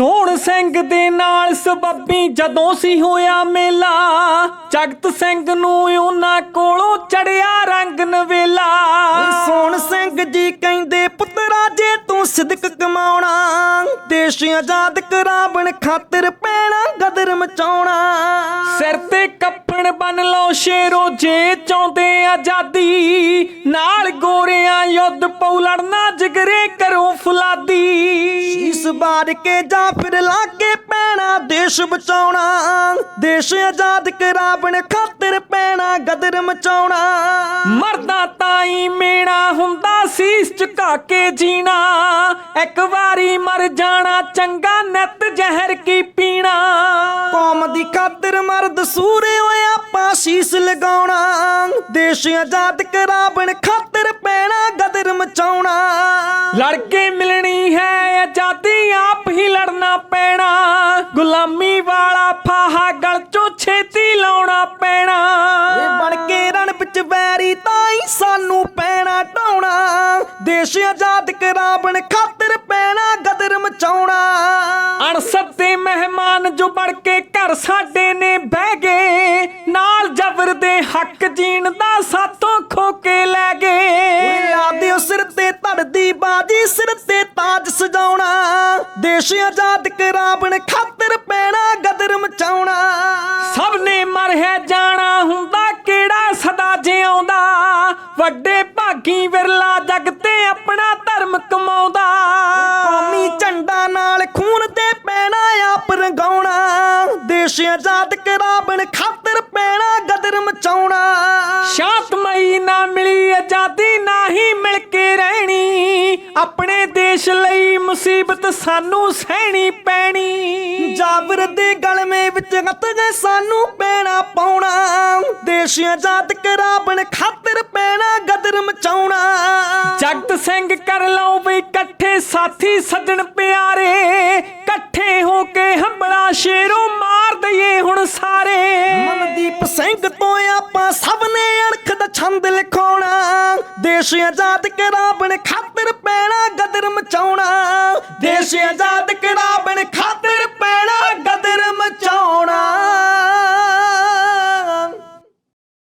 ਸੋਹਣ ਸਿੰਘ ਦੇ ਨਾਲ ਸਬੱਬੀ ਜਦੋਂ ਸੀ ਹੋਇਆ ਮੇਲਾ ਜਗਤ ਸਿੰਘ ਨੂੰ ਉਹਨਾਂ ਕੋਲੋਂ ਚੜਿਆ ਰੰਗ ਨਵੇਲਾ। ਸੋਹਣ ਸਿੰਘ ਜੀ ਕਹਿੰਦੇ ਪੁੱਤਰਾ ਜੇ ਤੂੰ ਸਿਦਕ ਕਮਾਉਣਾ ਦੇਸ਼ ਆਜ਼ਾਦ ਕਰਾਵਣ ਖਾਤਰ ਪੈਣਾ ਗਦਰ ਮਚਾਉਣਾ। ਸਿਰ ਤੇ ਕੱਫਣ ਲਓ ਸ਼ੇਰੋ ਜੇ ਚਾਹੁੰਦੇ ਆਜ਼ਾਦੀ ਨਾਲ ਗੋਰਿਆਂ ਯੁੱਧ ਪਉ ਲੜਨਾ ਜਿਗਰੇ ਕਰੋ ਫੁਲਾਦੀ। ਇਸ ਬਾਰ ਕੇ ਜਾਂ ਫਿਰ ਲਾ ਕੇ ਪੈਣਾ ਦੇਸ਼ ਬਚਾਉਣਾ। ਦੇਸ਼ ਆਜ਼ਾਦ ਕਰਾਵਣ ਖਾਤਰ ਪੈਣਾ ਗਦਰ ਮਚਾਉਣਾ। ਮਰਦਾ ਤਾਈ ਮੇਣਾ ਹੁੰਦਾ ਸੀਸ ਝੁਕਾ ਕੇ ਜੀਣਾ। ਇੱਕ ਵਾਰੀ ਮਰ ਜਾਣਾ ਚੰਗਾ ਨਿਤ ਜ਼ਹਿਰ ਕੀ ਪੀਣਾ। ਕੌਮ ਦੀ ਖਾਤਰ ਮਰਦ ਸੂਰੇ ਹੋਏ ਆਪਾਂ ਸ਼ੀਸ ਲਗਾਉਣਾ ਦੇਸ਼ ਆਜ਼ਾਦ ਕਰਾਵਣ, ਖਾਤਰ ਪੈਣਾ, ਗਦਰ ਮਚਾਉਣਾ। ਲੜ ਕੇ ਮਿਲਣੀ ਹੈ ਆਜ਼ਾਦੀ ਆਪ ਹੀ ਲੜਨਾ ਪੈਣਾ। ਗੁਲਾਮੀ ਵਾਲਾ ਫਾਹਾ, ਗਲ ਚੋਂ ਛੇਤੀ ਲਾਉਣਾ ਪੈਣਾ। ਏ ਬਣ ਕੇ ਰਣ ਵਿੱਚ ਵੈਰੀ, ਤਾਂ ਹੀ ਸਾਨੂੰ ਪੈਣਾ ਢਾਉਣਾ ਦੇਸ਼ ਆਜ਼ਾਦ ਕਰਾਵਣ, ਖਾਤਰ ਪੈਣਾ, ਗਦਰ ਮਚਾਉਣਾ। ਅਣਸੱਤੇ ਮਹਿਮਾਨ ਜੋ ਬੜ ਕੇ ਘਰ ਸਾਡੇ ਨੇ ਬਹਿ ਗਏ ਹੱਕ ਜੀਣ ਦਾ ਸਾਥੋਂ ਖੋ ਕੇ ਲੈ ਗਏ। ਦਿਓ ਸਿਰ ਤੇ ਧੜਦੀ ਬਾਜੀ ਸਿਰ ਤੇ ਤਾਜ ਸਜਾਉਣਾ। ਦੇਸ਼ ਆਜ਼ਾਦ ਕਰਾਵਣ ਖਾਤਰ ਪੈਣਾ ਗਦਰ ਮਚਾਉਣਾ। ਸਭ ਨੇ ਮਰਹਿ ਜਾਣਾ ਹੁੰਦਾ ਕਿਹੜਾ ਸਦਾ ਜਿਉਂਦਾ। ਵੱਡੇ ਭਾਗੀ ਵਿਰਲਾ ਜਗ ਤੇ ਆਪਣਾ ਧਰਮ ਕਮਾਉਂਦਾ। ਦੇਸ਼ ਆਜ਼ਾਦ ਕਰਾਵਣ ਖਾਤਰ ਪੈਣਾ ਗਦਰ ਮਚਾਉਣਾ। ਸ਼ਾਂਤਮਈ ਨਾ ਮਿਲੀ ਆਜ਼ਾਦੀ ਨਾ ਹੀ ਮਿਲ ਕੇ ਰਹਿਣੀ। ਆਪਣੇ ਦੇਸ਼ ਲਈ ਮੁਸੀਬਤ ਸਾਨੂੰ ਸਹਿਣੀ ਪੈਣੀ। ਜਾਬਰ ਦੇ ਗਲਮੇ ਵਿੱਚ ਹੱਥ ਗਏ ਸਾਨੂੰ ਪੈਣਾ ਪਾਉਣਾ। ਦੇਸ਼ ਆਜ਼ਾਦ ਕਰਾਵਣ ਖਾਤਰ ਪੈਣਾ ਗਦਰ ਮਚਾਉਣਾ। ਜਗਤ ਸਿੰਘ ਕਰ ਲਓ ਬਈ ਇਕੱਠੇ ਸਾਥੀ ਸੱਜਣ ਪਿਆਰੇ ਲਈਏ ਹੁਣ ਸਾਰੇ। ਮਨਦੀਪ ਸਿੰਘ ਤੋਂ ਆਪਾਂ ਸਭ ਨੇ ਅਣਖ ਦਾ ਛੰਦ ਲਿਖਾਉਣਾ। ਦੇਸ਼ ਆਜ਼ਾਦ ਕਰਾਵਣ ਖਾਤਰ ਪੈਣਾ ਗਦਰ ਮਚਾਉਣਾ। ਦੇਸ਼ ਆਜ਼ਾਦ